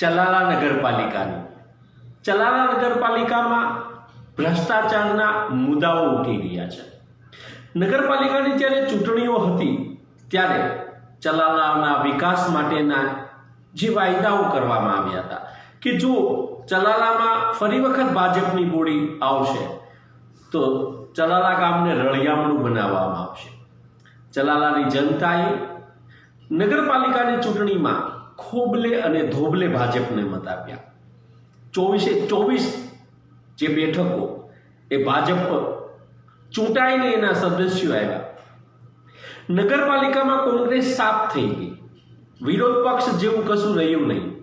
ચલાલા નગરપાલિકાની. ચલાલા નગરપાલિકામાં ભ્રષ્ટાચારના મુદ્દાઓ ઉઠી રહ્યા છે. નગરપાલિકાની જ્યારે ચૂંટણીઓ હતી, ત્યારે ચલાલાના વિકાસ માટેના જે વાયદાઓ કરવામાં આવ્યા હતા, કે જો ચલાલામાં ફરી વખત ભાજપની બોડી આવશે, તો ચલાલા ગામને રળિયામણું બનાવવામાં આવશે. ચલાલાની જનતાએ નગરપાલિકાની ચૂંટણીમાં ખોબલે અને ધોબલે ભાજપને મત આપ્યા. ચોવીસે ચોવીસ જે બેઠકો એ ભાજપ ચૂંટાઈને એના સદસ્યો આવ્યા. નગરપાલિકામાં કોંગ્રેસ સાફ થઈ ગઈ. વિરોધ પક્ષ જેવું કશું રહ્યું નહીં.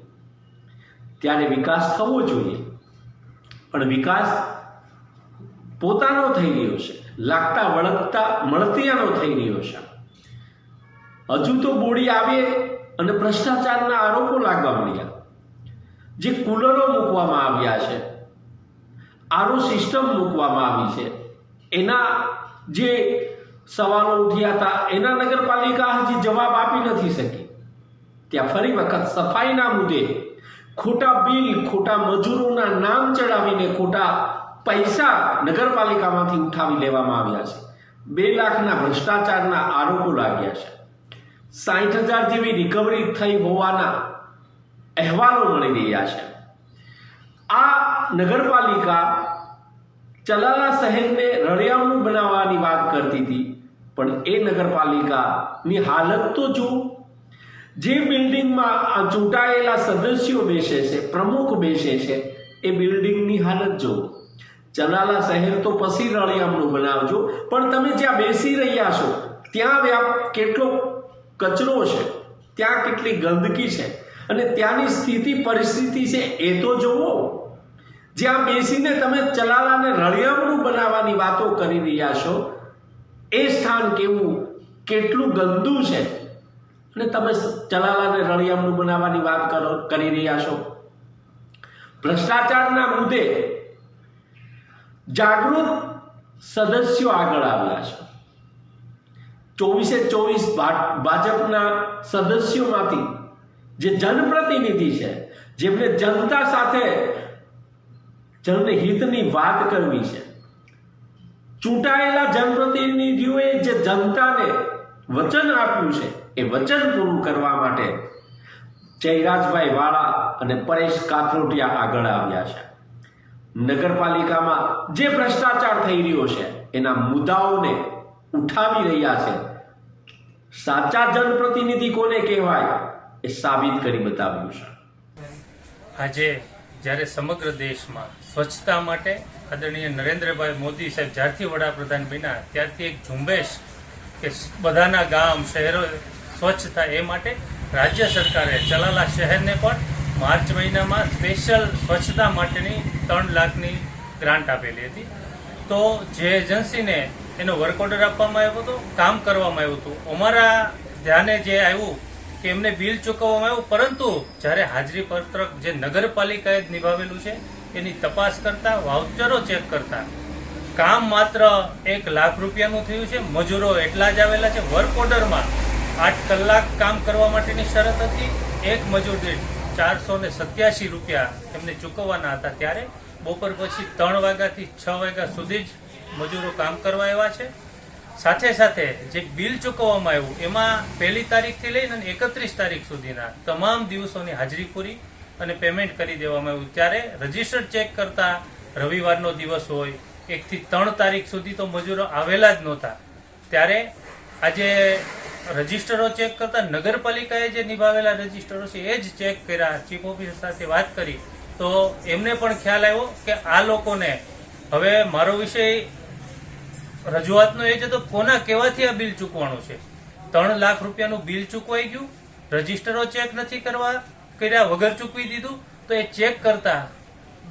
ત્યારે વિકાસ થવો જોઈએ. પણ વિકાસ પોતાનો થઈ રહ્યો છે. લાગતા વળગતા મળતિયાનો થઈ રહ્યો છે. હજુ તો બોડી આવે અને ભ્રષ્ટાચારના આરોપો લાગવા મળ્યા જે કુલરો મૂકવામાં આવ્યા છે, આરો સિસ્ટમ મૂકવામાં આવી છે, એના જે સવાલો ઉઠ્યા હતા, એના નગરપાલિકા હજી જવાબ આપી નથી શકી. ત્યાં ફરી વખત સફાઈના મુદ્દે ખોટા બિલ, ખોટા મજૂરોના નામ ચડાવીને ખોટા પૈસા નગરપાલિકામાંથી ઉઠાવી લેવામાં આવ્યા છે. બે લાખના ભ્રષ્ટાચારના આરોપો લાગ્યા છે. સાઠ હજાર જેવી રિકવરી થઈ હોવાના અહેવાલો મળી રહ્યા છે. આ નગરપાલિકા ચલાલા શહેરને રળિયામણું બનાવવાની વાત કરતી હતી, પણ એ નગરપાલિકાની હાલત તો જુઓ. જે બિલ્ડિંગમાં આ ચૂંટાયેલા સદસ્યો બેસે છે, પ્રમુખ બેસે છે, એ બિલ્ડિંગની હાલત જુઓ. ચલાલા શહેર તો પછી રળિયામણું બનાવજો, પણ તમે જ્યાં બેસી રહ્યા છો, ત્યાં વ્યાપ કેટલો કચરો છે, ત્યાં કેટલી ગંદકી છે અને ત્યાંની સ્થિતિ, પરિસ્થિતિ છે એ તો જુઓ જ્યાં બેસીને તમે ચલાલાને રળિયામણું બનાવવાની વાતો કરી રહ્યા છો, એ સ્થાન કેવું, કેટલું ગંદુ છે? અને તમે ચલાલાને રળિયામણું બનાવવાની વાત કરો, કરી રહ્યા છો. ભ્રષ્ટાચારના મુદ્દે જાગૃત સદસ્યો આગળ આવ્યા છે. ચોવીસે ચોવીસ ભાજપના સદસ્યોમાંથી જે જનપ્રતિનિધિ છે, જેમને જનતા સાથે જનહિતની વાત કરવી છે, ચૂંટાયેલા જનપ્રતિનિધિઓએ જે જનતાને વચન આપ્યું છે, એ વચન પૂરું કરવા માટે જયરાજભાઈ વાળા અને પરેશ કાથરોટિયા આગળ આવ્યા છે. નગરપાલિકામાં જે ભ્રષ્ટાચાર થઈ રહ્યો છે, એના મુદ્દાઓને ઉઠાવી રહ્યા છે. સાચા જનપ્રતિનિધિ કોને કહેવાય એ સાબિત કરી બતાવ્યું છે. આજે જ્યારે સમગ્ર દેશમાં સ્વચ્છતા માટે આદરણીય નરેન્દ્રભાઈ મોદી સાહેબ જ્યારથી વડાપ્રધાન બન્યા, ત્યારથી એક ઝુંબેશ કે બધાના ગામ, શહેરો સ્વચ્છ થાય એ માટે રાજ્ય સરકારે ચલાલા શહેરને પણ માર્ચ મહિનામાં સ્પેશિયલ સ્વચ્છતા માટેની ત્રણ લાખની ગ્રાન્ટ આપેલી હતી. તો જે એજન્સીને એનો વર્ક ઓર્ડર આપવામાં આવ્યો હતો, કામ કરવામાં આવ્યું હતું. અમારા ધ્યાને જે આવ્યું કે એમને બિલ ચૂકવવામાં આવ્યું, પરંતુ જ્યારે હાજરી પત્રક જે નગરપાલિકાએ નિભાવેલું છે, એની તપાસ કરતા, વાઉચરો ચેક કરતા, કામ માત્ર એક લાખ રૂપિયાનું થયું છે, મજૂરો એટલા જ આવેલા છે. વર્ક ઓર્ડરમાં આઠ કલાક કામ કરવા માટેની શરત હતી. એક મજૂર દીઠ ચારસો ને સત્યાસી રૂપિયા એમને ચૂકવવાના હતા ત્યારે. બપોર પછી ત્રણ વાગ્યાથી છ વાગ્યા સુધી જ મજૂરો કામ કરવા આવ્યા છે. સાથે સાથે જે બિલ ચૂકવવામાં આવ્યું, એમાં પહેલી તારીખથી લઈને એકત્રીસ તારીખ સુધીના તમામ દિવસોની હાજરી પૂરી અને પેમેન્ટ કરી દેવામાં આવ્યું. ત્યારે રજિસ્ટર ચેક કરતા રવિવારનો દિવસ હોય, એકથી ત્રણ તારીખ સુધી તો મજૂરો આવેલા જ નહોતા. ત્યારે આજે રજીસ્ટરો ચેક કરતા નગરપાલિકાએ જે નિભાવેલા રજીસ્ટરો છે, એ જ ચેક કર્યા. ચીફ ઓફિસર સાથે વાત કરી. તો એમને પણ ખ્યાલ આવ્યો કે આ લોકોને, હવે મારો વિષય રજૂઆતનો એ છે તો કોના કહેવાથી આ બિલ ચૂકવાનું છે? ત્રણ લાખ રૂપિયાનું બિલ ચૂકવાઈ ગયું, રજીસ્ટરો ચેક નથી કરવા કર્યા વગર ચૂકવી દીધું, તો એ ચેક કરતા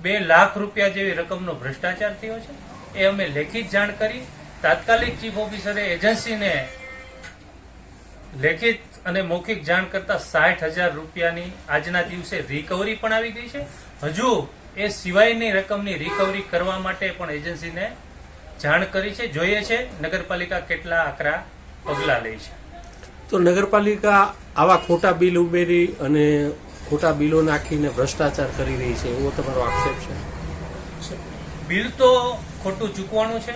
બે લાખ રૂપિયા જેવી રકમનો ભ્રષ્ટાચાર થયો છે. એ અમે લેખિત જાણ કરી, તાત્કાલિક ચીફ ઓફિસરે એજન્સીને લેખિત અને મૌખિક જાણ કરતા સાઠ હજાર રૂપિયાની આજના દિવસે રિકવરી પણ આવી ગઈ છે. હજુ એ સિવાયની રકમની રિકવરી કરવા માટે પણ એજન્સીને જાણ કરી છે. જોઈએ છે નગરપાલિકા કેટલા આકરા પગલાં લે છે. તો નગરપાલિકા આવા ખોટા બિલ ઉમેરી અને ખોટા બિલો નાખીને ભ્રષ્ટાચાર કરી રહી છે એવો તમારો આક્ષેપ છે? બિલ તો ખોટું ચૂકવાનું છે.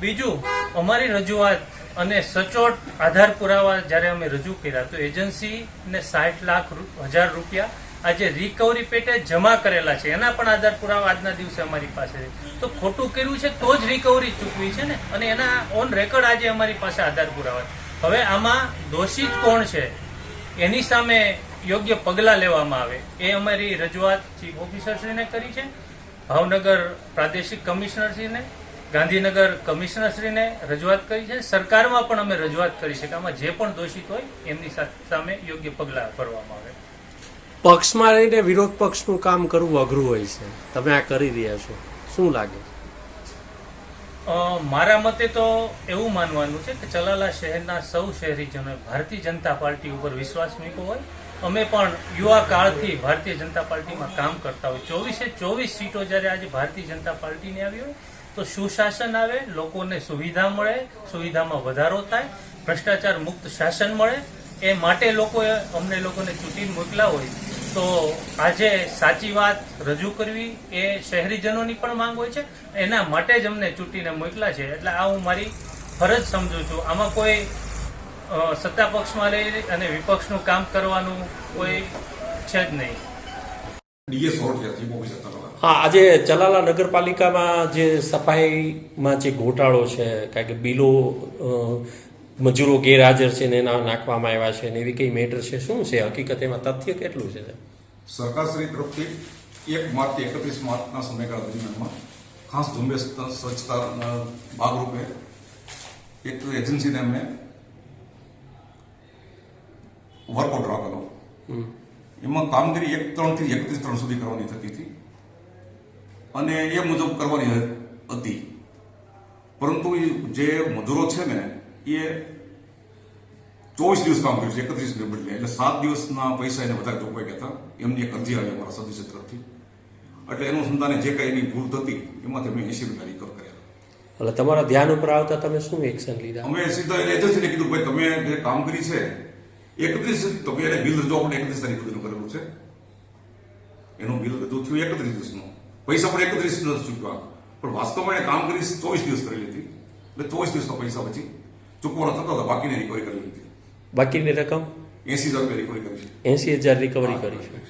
બીજું અમારી રજૂઆત અને સચોટ આધાર પુરાવા જ્યારે અમે રજૂ કર્યા, તો એજન્સીને સાઠ લાખ હજાર રૂપિયા આજે રિકવરી પેટે જમા કરેલા છે. એના પણ આધાર પુરાવા આજના દિવસે અમારી પાસે તો ખોટું કર્યું છે, તો જ રિકવરી ચૂકવી છે ને? અને એના ઓન રેકોર્ડ આજે અમારી પાસે આધાર પુરાવા હવે આમાં દોષિત કોણ છે? એની સામે યોગ્ય પગલાં લેવામાં આવે. એ અમારી રજૂઆત ચીફ ઓફિસરશ્રીને કરી છે, ભાવનગર પ્રાદેશિક કમિશનરશ્રીને ગાંધીનગર કમિશનરશ્રીને રજૂઆત કરી છે. સરકારમાં પણ અમે રજૂઆત કરી છે કે આમાં જે પણ દોષિત હોય એમની સામે યોગ્ય પગલાં ભરવામાં આવે. પક્ષમાં રહીને વિરોધ પક્ષનું કામ કરવું અઘરું હોય છે. તમે આ કરી રહ્યા છો. શું લાગે? અ, મારા મતે તો એવું માનવાનું છે કે ચલાલા શહેરના સૌ શહેરીજનોએ ભારતીય જનતા પાર્ટી ઉપર વિશ્વાસ મૂક્યો હોય. અમે પણ યુવા કાળથી ભારતીય જનતા પાર્ટીમાં કામ કરતા હોય. ચોવીસે ચોવીસ સીટો જ્યારે આજે ભારતીય જનતા પાર્ટીની આવી હોય તો સુશાસન આવે, લોકોને સુવિધા મળે, સુવિધામાં વધારો થાય, ભ્રષ્ટાચાર મુક્ત શાસન મળે, એ માટે લોકોએ અમને લોકોને ચૂંટીને મોકલા હોય, તો આજે સાચી વાત રજૂ કરવી એ શહેરીજનોની પણ માંગ હોય છે. એના માટે જ અમને ચૂંટીને મોકલા છે. એટલે આ હું મારી ફરજ સમજુ છું. આમાં કોઈ સત્તા પક્ષમાં રહી અને વિપક્ષનું કામ કરવાનું કોઈ છે જ નહીં. હા આજે ચલાલા નગરપાલિકામાં જે સફાઈમાં જે ગોટાળો છે કારણ કે બિલો મજૂરો ગેરહાજર છે ને એના નાખવામાં આવ્યા છે ને એવી કઈ મેટર છે? શું છે? હકીકત એમાં તથ્ય કેટલું છે? સરકારશ્રી તરફથી એક માર્ચથી એકત્રીસ માર્ચના સમયગાળા દરમિયાનમાં ખાસ ઝુંબેશ સ્વચ્છતા ભાગરૂપે એક એજન્સીને અમે વર્કઆઉટ રાખેલો એમાં કામગીરી એક ત્રણથી એકત્રીસ ત્રણ સુધી કરવાની થતી હતી. અને એ મુજબ કરવાની હતી. પરંતુ જે મજૂરો છે ને એ ચોવીસ દિવસ કામ કર્યું છે એકત્રીસ બદલે. એટલે સાત દિવસના પૈસા એને વધારે ચૂકવાઈ ગયા હતા. એમની એક અરજી આવી અમારા સદસ્ય તરફથી. એટલે એનું સંતાને જે કંઈ એની ભૂલ થતી એમાંથી અમે એસી રૂપિયા રિકવર કર્યા. એટલે તમારા ધ્યાન ઉપર આવતા તમે શું એક્શન લીધા? અમે સીધા એજન્સીને કીધું ભાઈ તમે જે કામગીરી છે એકત્રીસ તમે એને બિલ રજૂ આપણે એકત્રીસ તારીખ સુધીનું કરેલું છે. એનું બિલ રજૂ થયું એકત્રીસ દિવસનું. પૈસા પણ એકત્રીસ દિવસ ચૂકવા પણ વાસ્તવમાં એને કામગીરી ચોવીસ દિવસ કરેલી હતી એટલે ચોવીસ દિવસના પૈસા પછી ચૂકવાના થતા હતા બાકીની રિકવરી કરેલી હતી બાકીની રકમ એસી હજાર રૂપિયા રિકવરી કરી છે એસી હજાર રિકવરી કરી છે